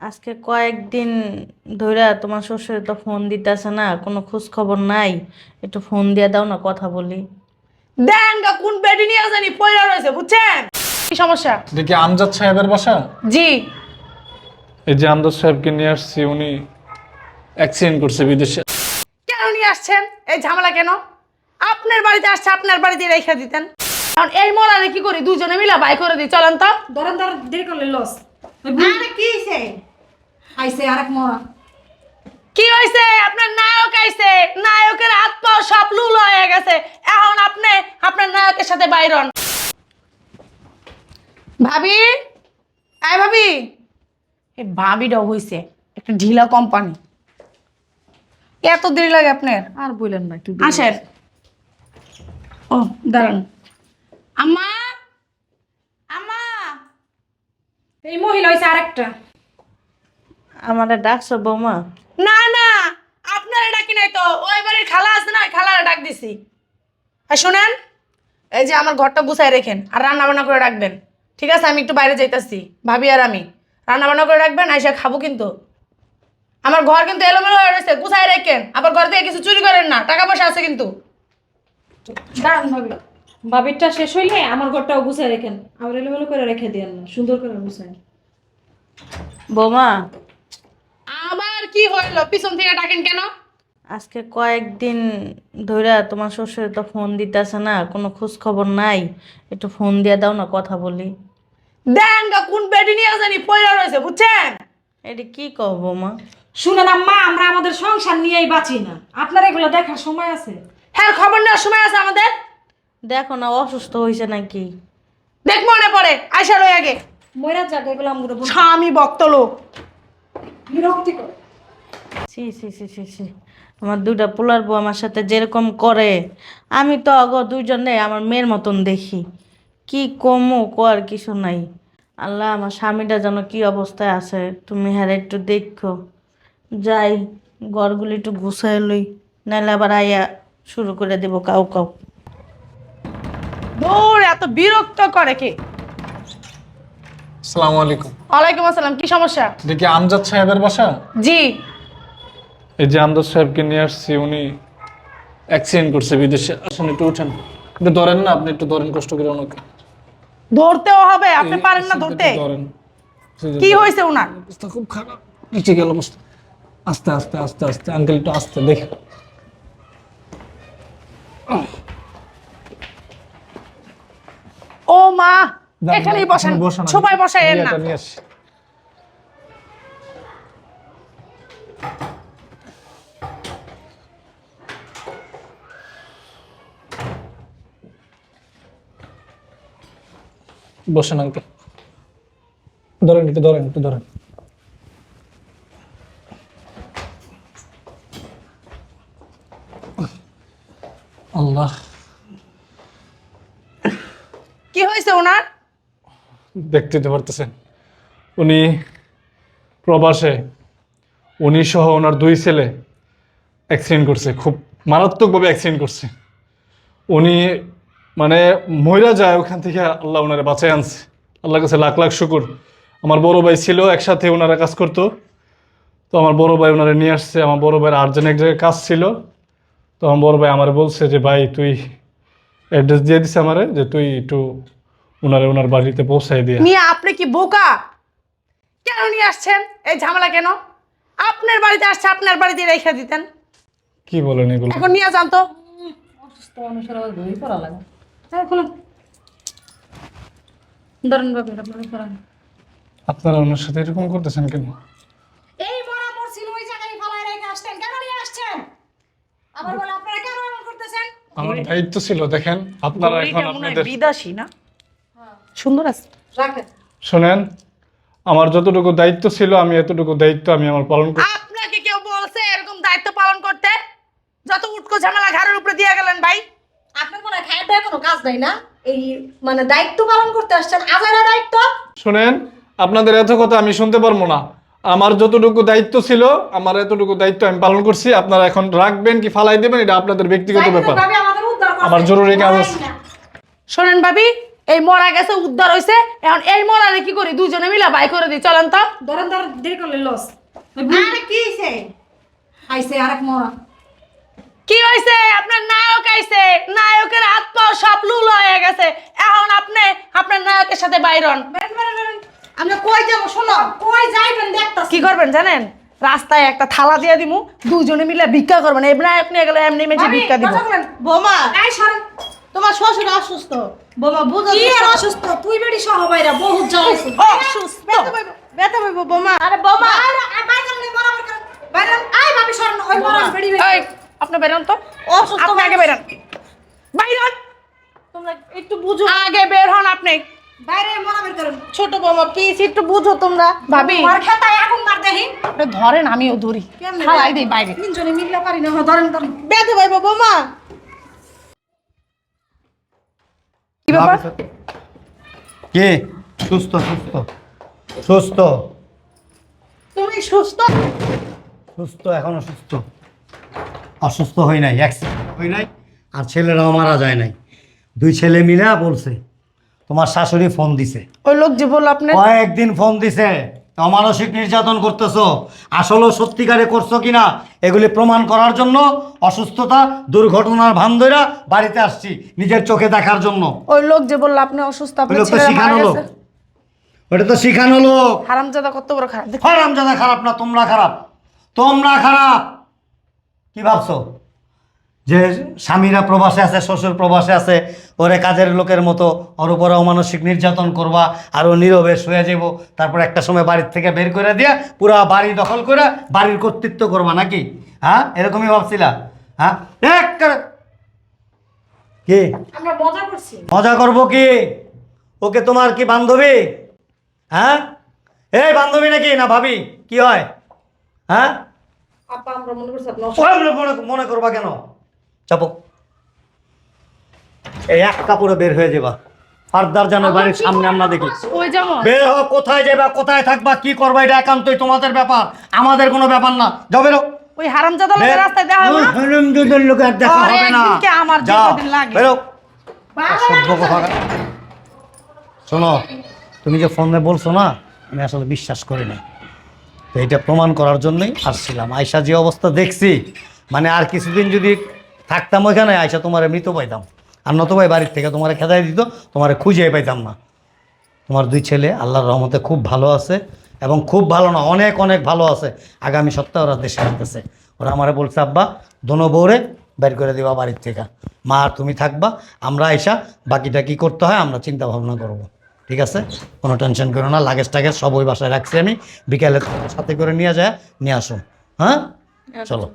আজকে কয়েকদিন ধইরা তোমার শ্বশুরে তো ফোন দিতেছে না কোনো খোঁজ খবর নাই। একটু ফোন দিয়ে দাও না কথা বলি। দেন গা কোন বেডি নিয়ে জানি পয়লা রয়েছে বুঝছেন? কি সমস্যা? দেখি আমজাদ সাহেবের বাসা? জি। এই যে আমজাদ সাহেবকে নিয়ে আসছি উনি অ্যাক্সিডেন্ট করছে বিদেশে। কেন নিয়ে আসছেন? এই ঝামেলা কেন? আপনার বাড়িতে আসছে আপনার বাড়িতে রেখে দিতেন। কারণ এই মরারে কি করি দুজনে মিলা বাই করে দিই চলেন তো। ধরেন ধর দেরি করলে লস আরে কি হইছে? আইসে আরেক মরা। কি হয়েছে আপনার নায়ক আইছে। নায়কের হাত পাও সব লুল হয়ে গেছে। এখন আপনি আপনার নায়কের সাথে বাইরন ভাবি? আয় ভাবি। এই ভাবিটাও হইছে একটা ঢিলা কোম্পানি এত দেরি লাগে আপনার? আর বললেন না একটু আসেন। ও দাঁড়ান। আম্মা? আম্মা? এই মহিলা হয়েছে আরেকটা। আমারে ডাকছো বৌমা? না না আপনারা ডাকি নাই তো। ওই বাড়ির খালা আছে না খালারা ডাক দিছি। আর শুনেন এই যে আমার ঘরটা গুছাই রেখেন আর রান্না বান্না করে রাখবেন। ঠিক আছে আমি একটু বাইরে যাইতাছি ভাবি আর আমি। রান্না বান্না করে রাখবেন আইসা খাব কিন্তু। আমার ঘর কিন্তু এলোমেলো হয়ে রয়েছে গুছাই রেখেন। আবার ঘর থেকে কিছু চুরি করেন না টাকা পয়সা আছে কিন্তু। দাঁড়ান ভাবি বাবিরটা শেষ হইলে আমার ঘরটাও গুছাই রেখেন। আমার এলোমেলো করে রেখে দিয়েন না সুন্দর করে গুছাই বৌমা আবার কি হইল? পিছন থেকে ডাকেন কেন? আজকে কয়েকদিন ধইরা তোমার শ্বশুরে তো ফোন দিতেছে না কোনো খোঁজ খবর নাই। একটু ফোন দিয়ে দাও না কথা বলি। দেন গা কোন বেডি নিয়ে জানি পয়লা রয়েছে বুঝছেন? এটা কি কও বৌমা শুনেন আম্মা আমরা আমাদের সংসার নিয়েই বাঁচি না। আপনার এগুলো দেখার সময় আছে? হ্যাঁ খবর নেওয়ার সময় আছে আমাদের? দেখো না অসুস্থ হয়েছে নাকি? দেখ মনে পড়ে আইসা রয়ে আগে। ময়রা জায়গা এগুলো আমরা স্বামী ভক্ত লোক। বিরক্তিকর সি সি সি সি সি আমার দুইটা পোলার বউ আমার সাথে যেরকম করে আমি তো অগ দুইজনে আমার মেয়ের মতন দেখি। কি কমও কর কিছু নাই। আল্লাহ আমার স্বামীটা যেন কি অবস্থায় আছে তুমি হ্যাঁ একটু দেখো। যাই ঘরগুলি একটু গুছাই লই নাহলে আবার আইয়া শুরু করে দেব কাউ কাউ। দূর এত বিরক্ত করে কে? আসসালামু আলাইকুম। ওয়ালাইকুম আসসালাম কি সমস্যা? দেখি আমজাদ সাহেবের বাসা? জি। এই যে আমজাদ সাহেবকে নিয়ে আসছি উনি অ্যাক্সিডেন্ট করছে বিদেশে। আসেন একটু উঠেন। একটু ধরেন না আপনি একটু ধরেন কষ্ট করে ওনাকে। ধরতেও হবে আপনি পারেন না ধরতে। ধরেন। কি হয়েছে ওনার? অবস্থা খুব খারাপ। নিচে গেল অবস্থা আস্তে আস্তে আস্তে আস্তে আঙ্কেল একটু আস্তে দেখ। ও মা এখানেই বসেন। সবাই বসাই না বসেন আঙ্কেল ধরেন একটু ধরেন একটু ধরেন। আল্লাহ। কি হয়েছে ওনার? দেখতে তো পারতেছেন। উনি প্রবাসে উনি সহ ওনার দুই ছেলে অ্যাক্সিডেন্ট করছে খুব মারাত্মকভাবে অ্যাক্সিডেন্ট করছে। উনি মানে মহিলা যায় ওখান থেকে আল্লাহ ওনারে বাঁচায় আনছে। আল্লাহর কাছে লাখ লাখ শুকুর। আমার বড় ভাই ছিল একসাথে ওনারা কাজ করতো। তো আমার বড় ভাই ওনারে নিয়ে আসছে। আমার বড় ভাইয়ের আর্জেন্ট এক জায়গায় কাজ ছিল। তো আমার বড় ভাই আমার বলছে যে ভাই তুই অ্যাড্রেস দিয়ে দিছে আমারে যে তুই একটু ওনারে ওনার বাড়িতে পৌঁছাই দিয়ে নিয়ে আপনি কি বোকা? কেন নিয়ে আসছেন? এই ঝামেলা কেন? আপনার বাড়িতে আসছে আপনার বাড়িতে রেখে দিতেন। কি বলেন এগুলো? এখন নিয়ে যান তো। অসুস্থ মানুষের আবার করা লাগে। ধরেন বাবি আপনার ওনার সাথে এরকম করতেছেন কেন? এই মরা মরছিল ওই জায়গায় ফালাই রেখে আসতেন কেন নিয়ে আসছেন? আবার বলে আপনারা কেন এমন করতেছেন? আমার দায়িত্ব ছিল দেখেন আপনারা এখন মনে হয় আপনাদের না? সুন্দর আছে। রাখেন। শোনেন আমার যতটুকু দায়িত্ব ছিল আমি এতটুকু দায়িত্ব আমি আমার পালন করি আপনাকে কেউ বলছে এরকম দায়িত্ব পালন করতে? যত উটকো ঝামেলা ঘাড়ের উপরে দিয়ে গেলেন ভাই। দেওয়ার কোনো কাজ নাই না? এই মানে দায়িত্ব পালন করতে আসছেন আজারা দায়িত্ব? শোনেন আপনাদের এত কথা আমি শুনতে পারব না। আমার যতটুকু দায়িত্ব ছিল আমার এতটুকু দায়িত্ব আমি পালন করছি। আপনারা এখন রাখবেন কি ফালাই দেবেন এটা আপনাদের ব্যক্তিগত ব্যাপার। আমার জরুরি কাজ আছে। শোনেন ভাবি এই মরা গেছে উদ্ধার হইছে। এখন এই মরারে কি করি? দুজনে মিলে বাই করে দিই চলেন তো। ধরেন ধরেন দেরি করলে লস। আরে কি হইছে? আইছে আরেক মরা। হয়েছে আপনার নায়ক আইছে নায়কের হাত পাও সব লুল হয়ে গেছে। এখন আপনি আপনার নায়কের সাথে বাইরন আমরা কই যাব শোনো কই যাইবেন দেখতাছি। কি করবেন জানেন? রাস্তায় একটা থালা দিয়ে দিমু দুজনে মিলে ভিক্ষা করবেন। এই নায়ক নিয়ে গেলে এমনি মেঝে ভিক্ষা দিব। বোমা এই সরেন। তোমার শ্বশুর অসুস্থ। বোমা বুঝো কি আর অসুস্থ? তুই বেড়ি সহ বাইরা বহুত জ্বালাইছিস অসুস্থ। ব্যথা পাইবো বোমা। আরে বোমা। বাইরে নেই আই ভাবি সরেন ওই মরা বেড়ি আপনি বেরোন তো। অসুস্থ আপনি আগে বেরোন। বাইরন তোমরা একটু বুঝো। আগে বের হন আপনি। বাইরে মরা বের করেন। ছোট বৌমা প্লিজ একটু বুঝো তোমরা। ভাবি। মার খেতায় আগুন মার দেখি। আপনি ধরেন আমিও ধরি। কেমনে খালাই দিই বাইরে। তিনজনে মিললে পারি না হ্যাঁ, ধরেন ধরেন। ব্যথা পাইবো বৌমা। কি ব্যাপার? কে? সুস্থ সুস্থ। সুস্থ। তুমি সুস্থ? সুস্থ এখনও সুস্থ। অসুস্থ হই নাই অ্যাক্সিডেন্ট হই নাই আর ছেলেরাও মারা যায় নাই। দুই ছেলে মিলে বলছে তোমার শাশুড়ি ফোন দিছে। ওই লোক যে বলল আপনি কয়েকদিন ফোন দিছে তো মানসিক নির্যাতন করতেছো আসলেও সত্যিকারে করছ কিনা? এগুলি প্রমাণ করার জন্য অসুস্থতা দুর্ঘটনার ভান ধইরা বাড়িতে আসছি নিজের চোখে দেখার জন্য। ওই লোক যে বলল আপনি অসুস্থ ওই লোক তো শিখানো লোক। ওটা তো শিখানো লোক। হারামজাদা কত বড় খারাপ হারামজাদা খারাপ না তোমরা খারাপ। তোমরা খারাপ। কি ভাবছ? যে স্বামীরা প্রবাসে আছে শ্বশুর প্রবাসে আছে ওরে কাজের লোকের মতো ওর উপরে অমানসিক নির্যাতন করবা আর ও নীরবে শুয়ে যাব তারপর একটা সময় বাড়ির থেকে বের করে দিয়া পুরা বাড়ি দখল করে বাড়ির কর্তৃত্ব করবা নাকি? হ্যাঁ? এরকমই ভাবছিলা? হ্যাঁ? কি? আমরা মজা করছি। মজা করব কি? ওকে তোমার কি বান্ধবী? হ্যাঁ? এই বান্ধবী নাকি না ভাবি? কি হয়? হ্যাঁ? আপা আমরা মনে করছি আপনার মনে মনে করবা কেন? চাপো। এই এক কাপড়ে বের হয়ে যাবা। ফারদার যেন বাড়ির সামনে আমরা দেখি। ওই যেমন বের হও কোথায় যাবা কোথায় থাকবা কি করবা এটা একান্তই তোমাদের ব্যাপার। আমাদের কোনো ব্যাপার না। যাও বেরো। ওই হারামজাদা লোকের রাস্তায় দেখা হবে না? হারামজাদার লোকের দেখা হবে না। আমার যে লাগে। বেরো। অসভ্য কোথাকার। শোনো তুমি যে ফোনে বলছো না আমি আসলে বিশ্বাস করি না তো এটা প্রমাণ করার জন্যই আসছিলাম। আয়সা যে অবস্থা দেখছি মানে আর কিছুদিন যদি থাকতাম ওইখানে আয়সা তোমার মৃত পাইতাম। আর নতবাই বাড়ির থেকে তোমার খেদাই দিত, তোমার খুঁজে পাইতাম না। তোমার দুই ছেলে আল্লাহর রহমতে খুব ভালো আছে এবং খুব ভালো না, অনেক অনেক ভালো আছে। আগামী সপ্তাহে ওরা দেশে আসতেছে। ওরা আমারে বলছে, আব্বা, দোনো বউরে বের করে দেওয়া বাড়ির থেকে। মা তুমি থাকবা, আমরা আইসা বাকিটা কি করতে হয়, আমরা চিন্তা ভাবনা করব। ঠিক আছে? কোনো টেনশন করো না লাগেজ টাগেজ সব ওই বাসায় রাখছি আমি। বিকেলে সাথে করে নিয়ে যায় নিয়ে আসুন হ্যাঁ? চলো।